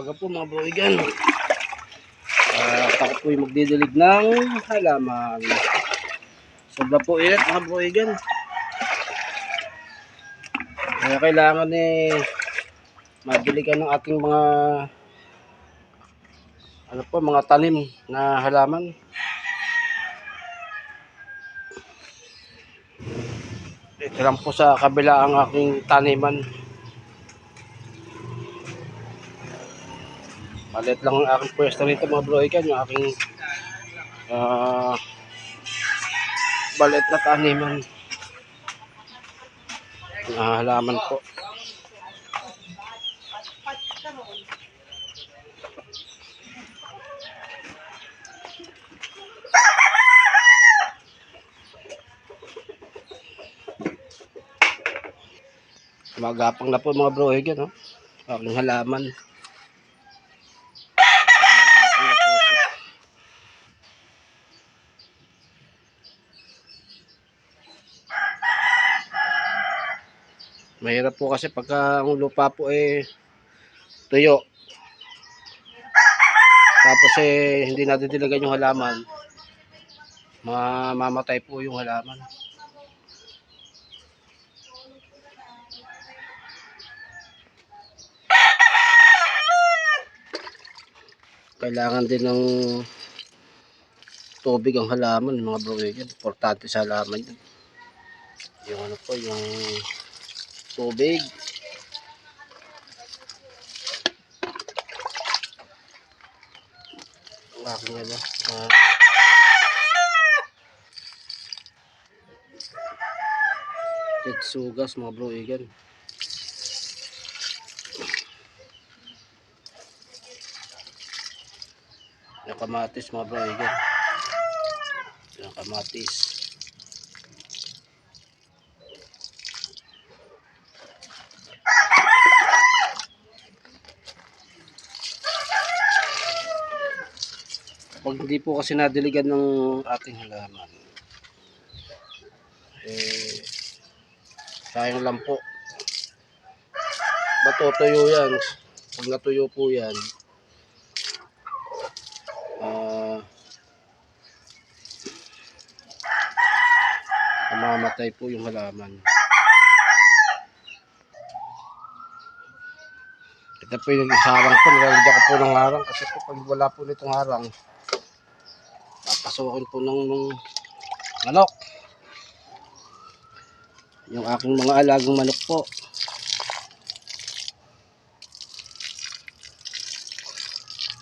Umaga po mga broigan. At ako po yung magdidilig ng halaman. Sobra po init mga broigan. Kaya kailangan eh madiligan ng ating mga ano po, mga tanim na halaman. Ito lang po sa kabila ang aking taniman. Malit lang ang aking pwesto rito mga broigan, yung aking ah balit na taniman. Na halaman po. Magapang na po mga broigan, no? Aking halaman. Magapang na po siya. Mahirap po kasi pagka ang lupa po eh tuyo. Tapos eh hindi natin dilagan yung halaman. Mamamatay po yung halaman. Kailangan din ng tubig ang halaman mga broigan. Importante sa halaman yun. Yung ano po, yung tubig. Ang aking ano, ah, Tetsugas mga broigan. Yung kamatis mga broigan. Yung kamatis. Pag hindi po kasi nadiligan ng ating halaman, eh, sayang lang po. Matutuyo yan. Pag natuyo po yan, ah, mamamatay po yung halaman. Ito po yung harang po. Nilalagyan ko po ng harang kasi po pag wala po nitong harang, papasukin po ng manok. Yung aking mga alagang manok po.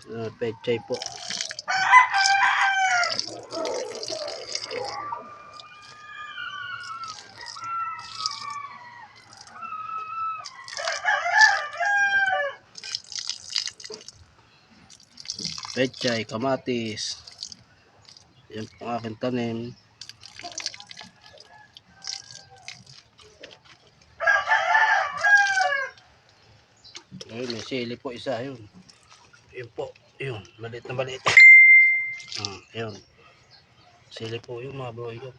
Uh, pechay po. Pechay, kamatis. Yan po ang aking tanim. Ayun, may sili po isa yun. Yun po, yun, maliit na maliit. Hmm, yun. Sili po yung mga bro, yun.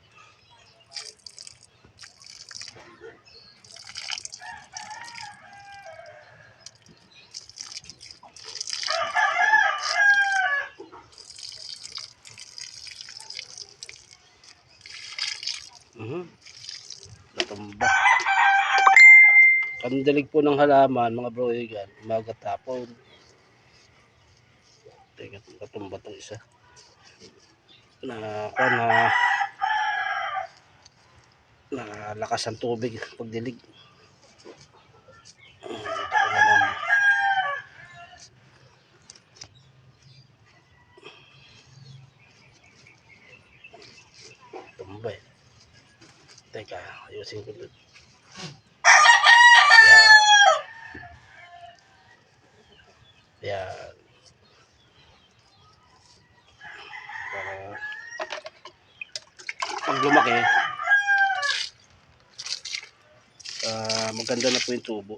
Kandalig po ng halaman, mga bro, yan. Umaga tapon. Teka, natumba tong isa. Na, na, na lakas ang tubig pagdilig. Ah, ito ko na lang. Tumba eh. Teka, ayusin ko dito. Ganda na po yung tubo.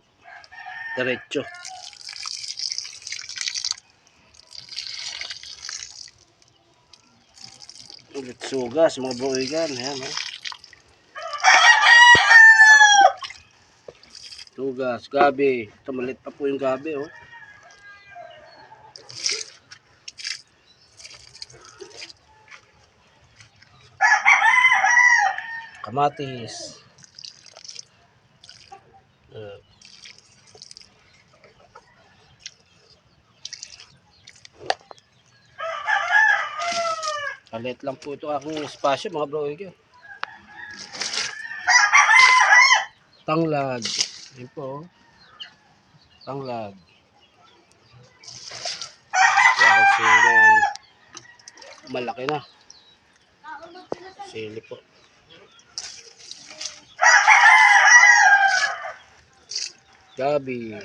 Diretso. Ulit sugas, mga buwigan. Ayan, ha. Oh. Sugas, gabi. Ito, pa po yung gabi, oh. Kamatis. Palit lang po ito aking espasyo mga bro. Tanglad. Yun po. oh. Tanglad. Kaya yan, malaki na. Sili po. Gabi.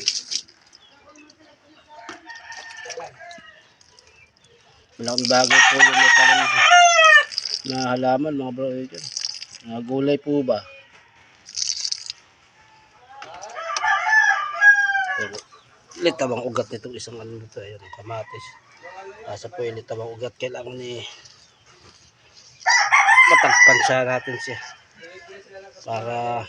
Malaking bagay po yung may tanim na halaman mga bro. Ige. Mga gulay po ba? Pero, litawang ugat nitong isang ano nito ayun kamatis asa po yung litawang ugat kailangan ni matagpan siya natin siya para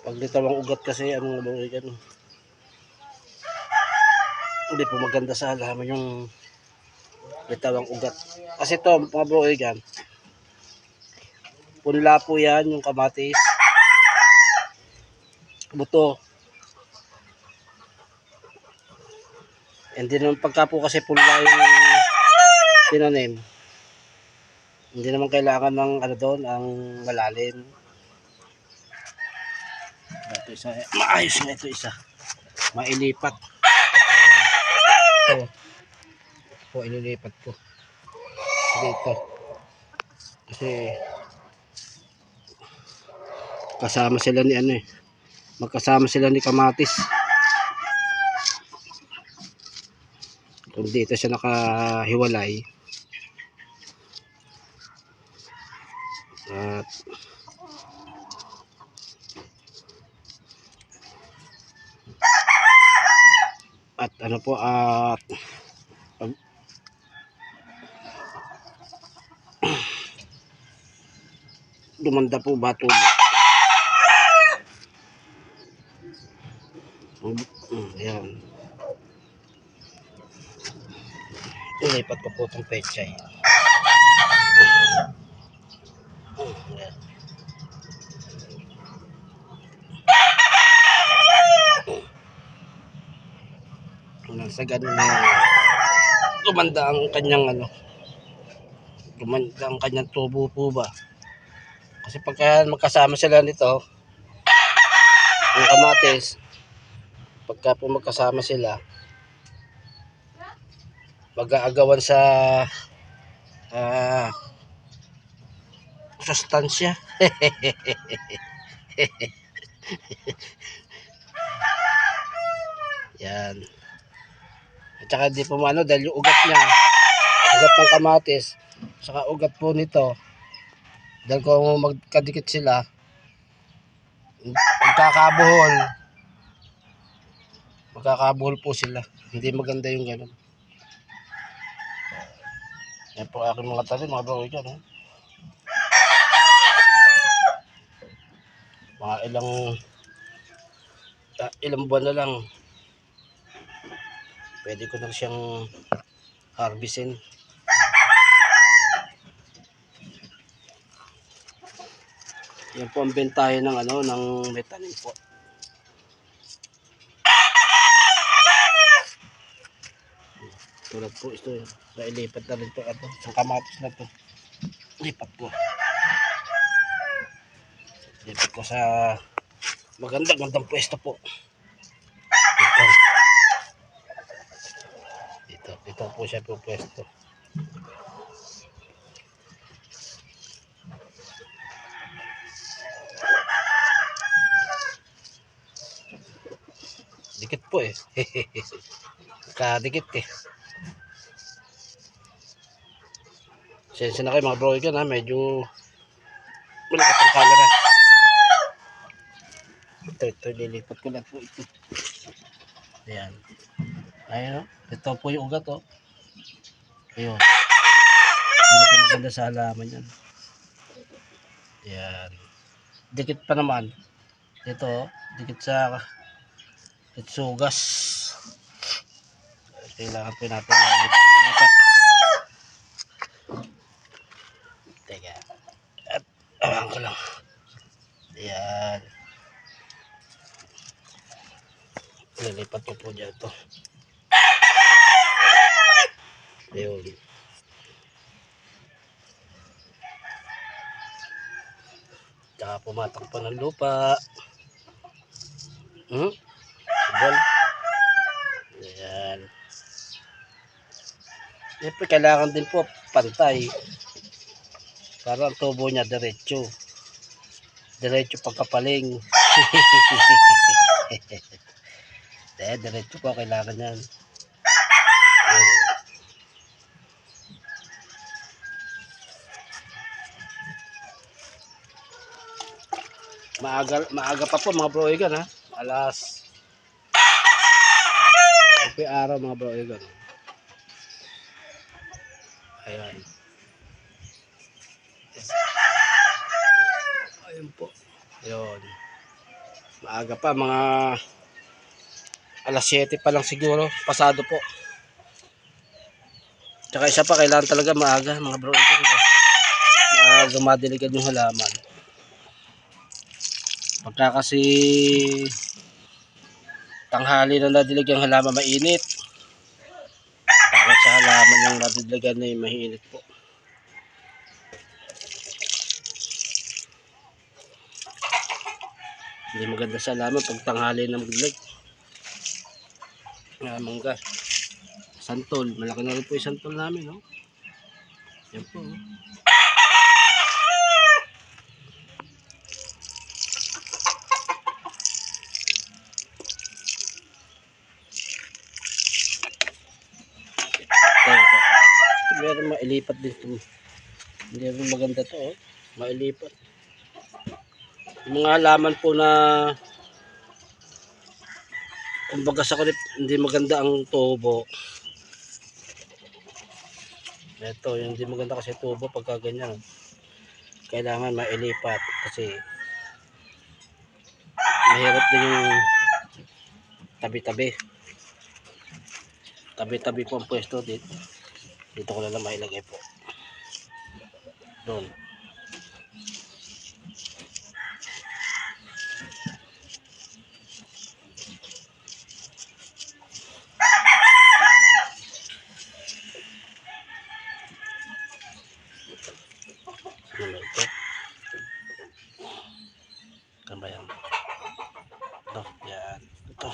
pag litawang ugat kasi ano ano yan hindi po maganda sa halaman yung litawang ugat. Kasi to mga bro yan punla po yan yung kamatis buto. Hindi naman pagka po kasi punla yung tinanim hindi naman kailangan ng ano doon ang malalim. Ito isa maayos nga ito isa. Mailipat ito. Po ililipat ko. Dito kasi kasama sila ni ano eh. Magkasama sila ni kamatis. Kung dito siya nakahiwalay. At at ano po at pag- dumanda po ba tubo Mm, Ayan. Ilipat ko po itong pechay. Ayan. Ayan, sa ganun na gumanda ang kanyang ano. Gumanda ang kanyang tubo po ba? Kasi pagka magkasama sila nito yung kamatis pagka po magkasama sila mag-aagawan sa ah sustansya. Yan at saka di po ano dahil yung ugat niya ugat ng kamatis saka ugat po nito dahil kung magkadikit sila magkakabuhol magkakabuhol po sila. Hindi maganda yung ganun. Yan po aking mga talim, mga bro, dyan. Eh. Mga ilang ah, ilang buwan na lang pwede ko na siyang harvestin. Yan po ang bentahe ng ano ng metanim po. Tulad po ito, nailipat na rin po ito. Sa kamatis na to. Lipat ko. Lipat ko sa maganda gandang pwesto po. Ito. Ito, ito po siya po pwesto. Dikit po eh. Kadikit eh. Sensya na kayo mga bro yan ha, medyo malakas ang camera. Ito, ito, lilipat ko lang po ito. Ayan. Ayun o. Ito po yung ugat o. Ayun. Hindi pa maganda sa halaman yan. Ayan. Dikit pa naman. Ito o. Dikit sa itsugas. Kailangan po natin lipat. Teka. At awan ko lang. Ayan. Lilipat ko po dyan ito. Pumatak pa ng lupa. Hmm? Subol. Ayan. Siyempre, kailangan din po pantay. Para ang tubo niya diretso. Diretso pagkapaling. Eh, diretso po kailangan yan. Ayan. Maaga, maaga pa po mga bro Egan ha. Alas. Happy araw mga bro Egan. Ayan. Ayun po. Ayun. Maaga pa mga alas 7 pa lang siguro. Pasado po. Tsaka isa pa kailangan talaga maaga mga bro Egan. Maaga madiligan yung halaman. Pagka kasi tanghali na nadilig ang halaman mainit. Para sa halaman yung nadiligan na yung mainit po. Hindi maganda sa halaman pag tanghali na magdilig. Nga mangga. Santol. Malaki na rin po yung santol namin. No? Yan po. oh. Ito, ito. Meron mailipat din ito. Hindi rin maganda to, oh. Mailipat. Mga halaman po na kumbaga sa kulit, hindi maganda ang tubo. Ito, yung hindi maganda kasi tubo pagka ganyan. Kailangan mailipat kasi mahirap din yung tabi-tabi. Tabi-tabi po ang pwesto dito. Dito ko na lang mailagay po. Doon. Ano ba ito? Ano ba yan? Ito, yan. Ito.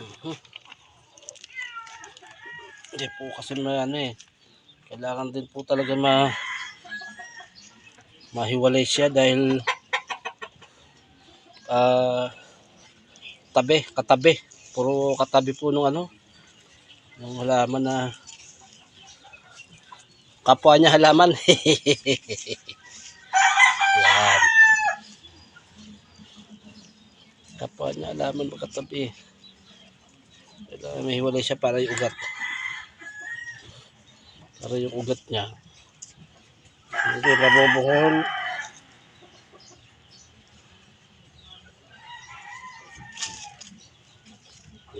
Mhm. Hindi po kasi may ano eh. Kailangan din po talaga ma mahiwalay siya dahil ah tabi, katabi. Puro katabi po nung ano. Nung halaman na kapwa niya halaman. Yan. Kapwa niya halaman magkatabi. Kailangan may hiwalay siya para yung ugat. Para yung ugat niya. Hindi nabubuhol.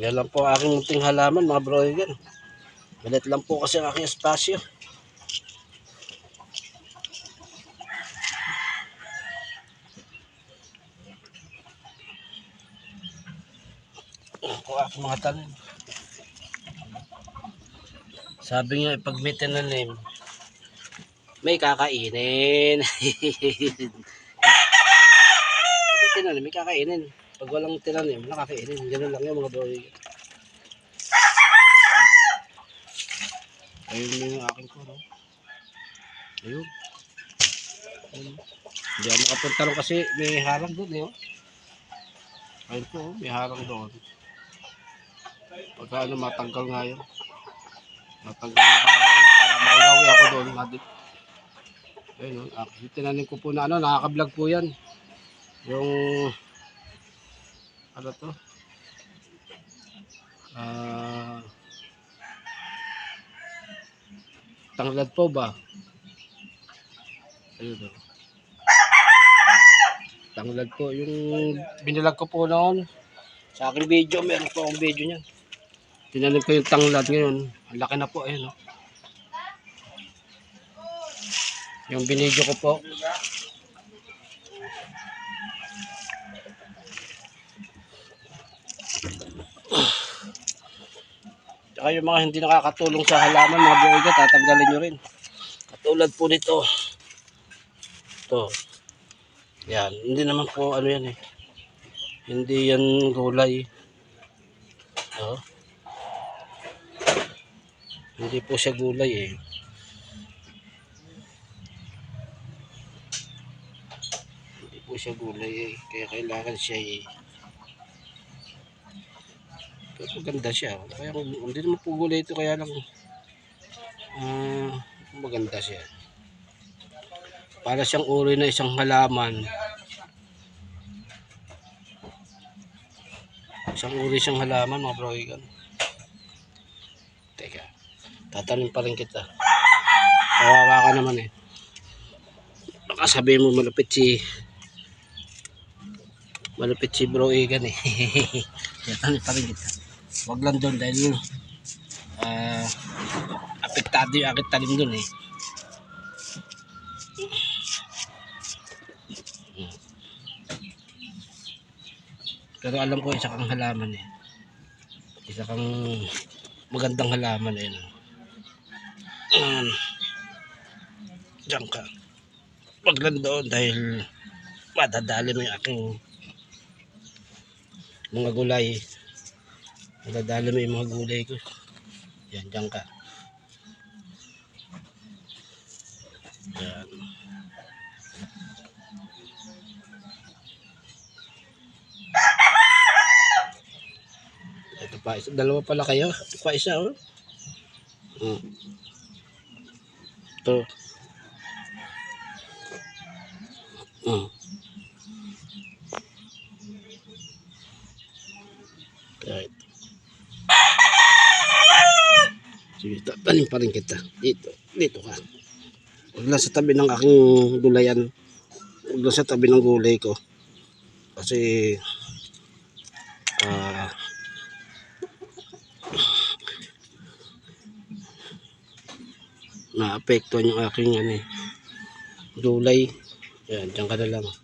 Yan lang po aking munting halaman mga bro yan. Malit lang po kasi ang aking espasyo. Po aking mga tanim. Sabi nga, pag may tinanim, may kakainin. Tinanim, may kakainin. Pag walang tinanim, wala kakainin. Ganun lang yung mga boy. Ayun yung aking ko, no? Ayun. Ayun. Hindi ako makapunta rin kasi may harang doon, eh. oh. Ayun po, oh, may harang doon. Pagka ano, matanggal nga yun. Matanggal para maugawi ako doon. Ayun, oh. Ah, yung tinanim ko po na ano, nakaka-vlog po yan. Yung ano to? Ah tanglad po ba? Ayun o. Tanglad po. Yung binilag ko po noon sa aking video, meron po akong video niyan. Tinanim ko yung tanglad ngayon. Ang laki na po, ayun o. Yung binidyo ko po. Tsaka yung mga hindi nakakatulong sa halaman, mga broiga, tatanggalin nyo rin. Katulad po nito. Ito. Yan. Hindi naman po ano yan eh. Hindi yan gulay. Oh. Hindi po siya gulay eh. Hindi po siya gulay eh. Kaya kailangan siya eh. Pero maganda siya. Kaya kung hindi naman po gulay ito kaya lang ah maganda siya. Para siyang uri na isang halaman. Isang uri siyang halaman mga. Teka. Tatanim pa rin kita. Kawawa ka naman eh. Baka sabihin mo malupit si malupit si bro Egan eh. Tatanim pa rin kita. Huwag lang doon dahil ah apektado yung akit talim doon eh. Pero alam ko isa kang halaman eh. Isa kang magandang halaman eh. Um, diyan ka. Huwag lang doon dahil madadali mo yung aking mga gulay. Madadali mo yung mga gulay ko. Yan, diyan ka. Yan. Ito pa isa. Dalawa pala kayo. Ito pa isa oh. Hmm. Ito. Hmm. Right. Sige, tanim pa rin kita. Dito. Dito ka. Huwag lang sa tabi ng aking gulayan. Huwag lang sa tabi ng gulay ko. Kasi ah naapektuhan yung aking ano eh, gulay. Yan, dyan ka na lang.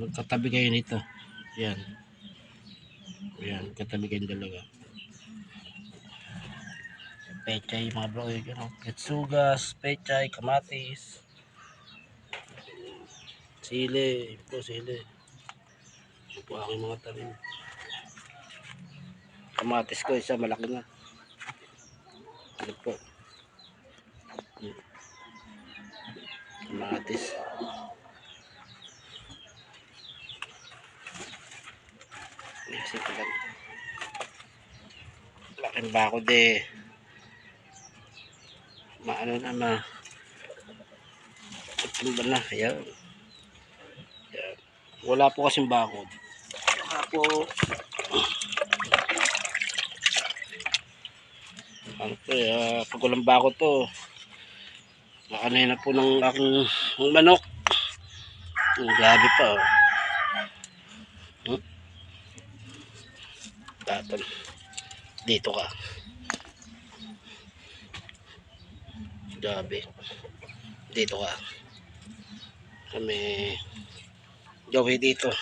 Magkatabi kayo nito. Yan. Yan, katabi kayong dalaga. Pechay, mga bro, yun, know, ketsugas, pechay, kamatis, sili, po sili. Po aking mga tanim. Kamatis ko, isa malaki na. Ano po? Kamatis. Kasi pala. Laking bakod eh. Maano na ma. Tumba na. Ayan. Ayan. Wala po kasing bakod. Saka po. Ano to eh. ah, pag walang bakod to. Makanay na po ng aking ng manok. Ang grabe pa oh. Hmm? Tatan. Dito ka. Grabe. Dito ka. Kami Joey dito.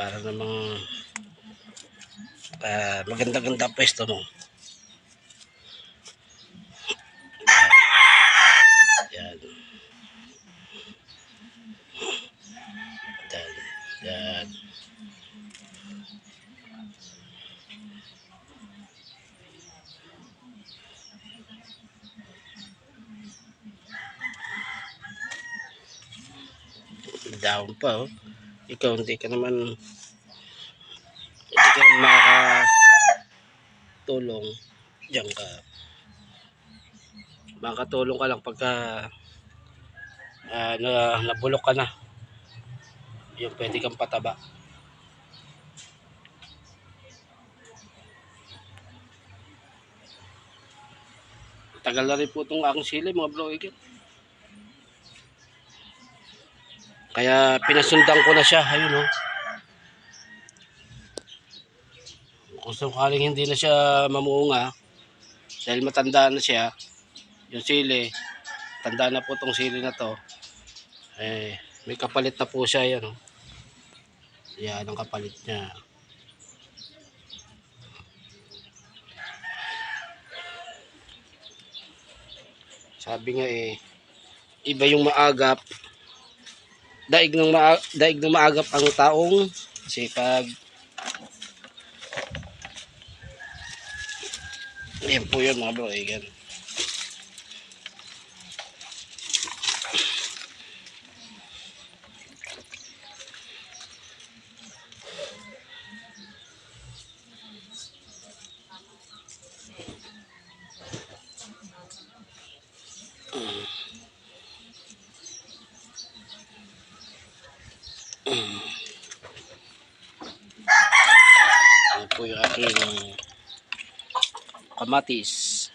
Para namang ah, maganda-ganda ang pwesto mo. Yan. Yan. Yan. Down pa oh. Ikaw hindi ka naman hindi ka naman makakatulong. Diyan ka. Makakatulong ka lang pagka ah, na, nabulok ka na. Yung pwede kang pataba. Tagal na rin po itong aking sili mga bro. Kaya pinasundan ko na siya. Ayun o. Oh. Kung sakaling hindi na siya mamuunga, dahil matanda na siya, yung sili, tanda na po tong sili na to, eh, may kapalit na po siya. Yan o. Oh. Yan ang kapalit niya. Sabi nga eh, iba yung maagap, Daig ng, maa daig ng maagap ang taong sipag. Yan po yun mga bro. Eh, ganun. Yan po yung aking kamatis.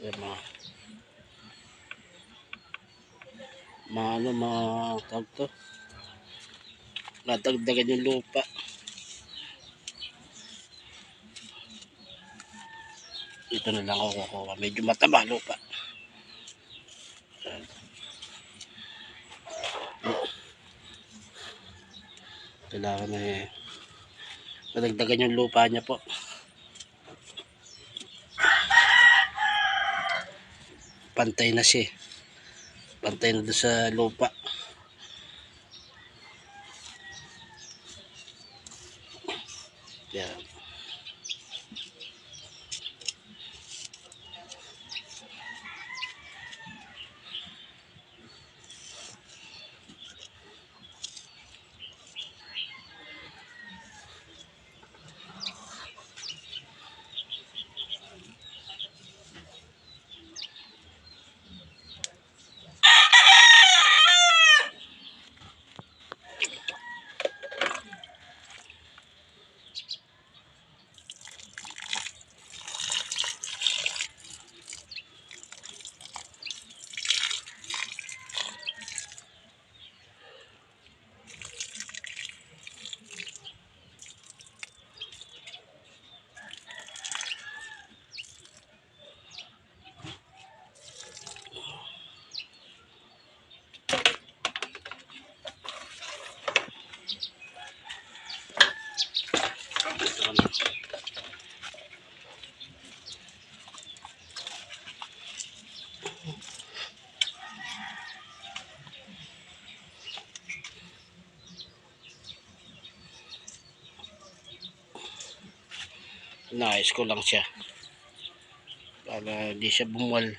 Yan mga mga ano mga tawag to? Nadagdagan yung lupa. Ito na lang ako kukuha. Medyo mataba lupa kailangan na eh madagdagan yung lupa niya po pantay na siya eh. pantay na doon sa lupa yan Ito na. Naayos ko lang siya. Para di siya bumuwal.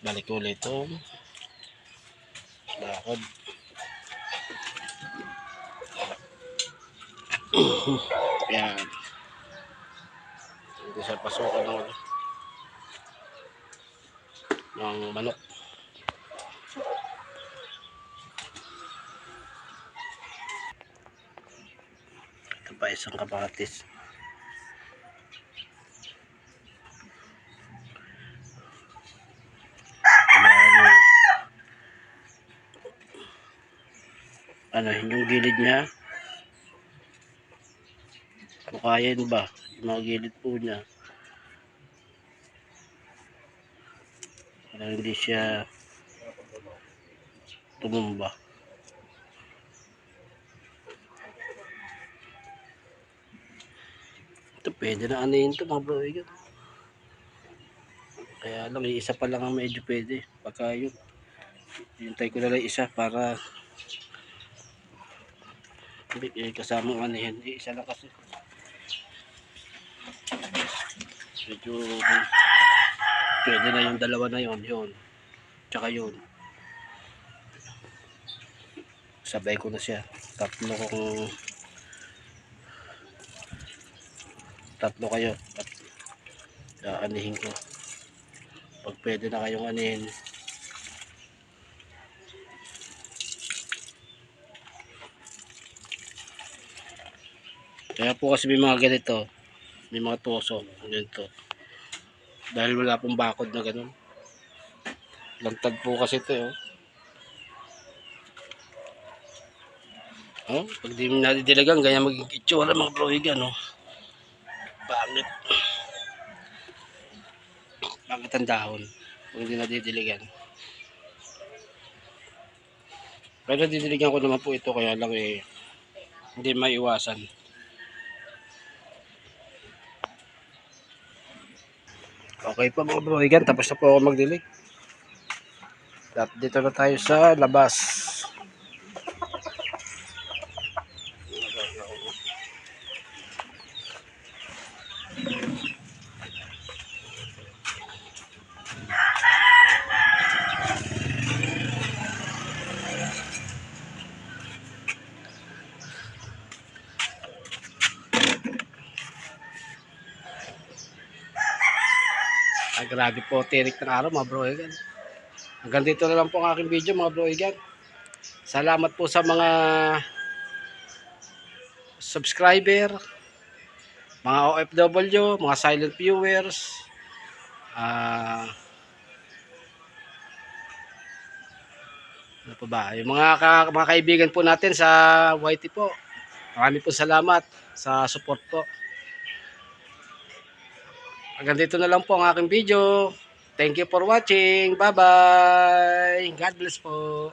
Balik ulit ito. Lakad. Yan. Hindi siya pasukan ng ano. Ng manok. Ito pa isang kapatis. Ano, yung gilid niya. Bukayin ba? Mga gilid po niya. Para hindi siya tumumba. Ito pwede na yun ito mga bro. Kaya lang, isa pa lang ang medyo pwede. Pagka yun, hintay ko na lang isa para eh, kasama ano yan. Eh, isa lang kasi. medyo pwede na yung dalawa na yon yon tsaka yun. Sabay ko na siya. Tatlo ko tatlo kayo. At aanihin ko. Pag pwede na kayong anihin kaya po kasi may mga ganito. May mga tuso. Ganito. Dahil wala pong bakod na ganun. Lantad po kasi ito eh. Oh. Oh, pag di mo nadidiligan, ganyan magiging itsura mga brohigan, no? Pangit. Pangit ang dahon. Kung hindi nadidiligan. Pero nadidiligan ko naman po ito, kaya lang eh, hindi maiwasan. Okay po mga brohigan, tapos na po ako magdilig. At dito na tayo sa labas. Ay, grabe po, tirik ng araw mga brohigan. Hanggang dito na lang po ang aking video mga brohigan. Salamat po sa mga subscriber, mga OFW, mga silent viewers, ah ano pa ba? Yung mga, ka- mga kaibigan po natin sa YT po. Marami po salamat sa support po. Hanggang dito na lang po ang aking video. Thank you for watching. Bye-bye. God bless po.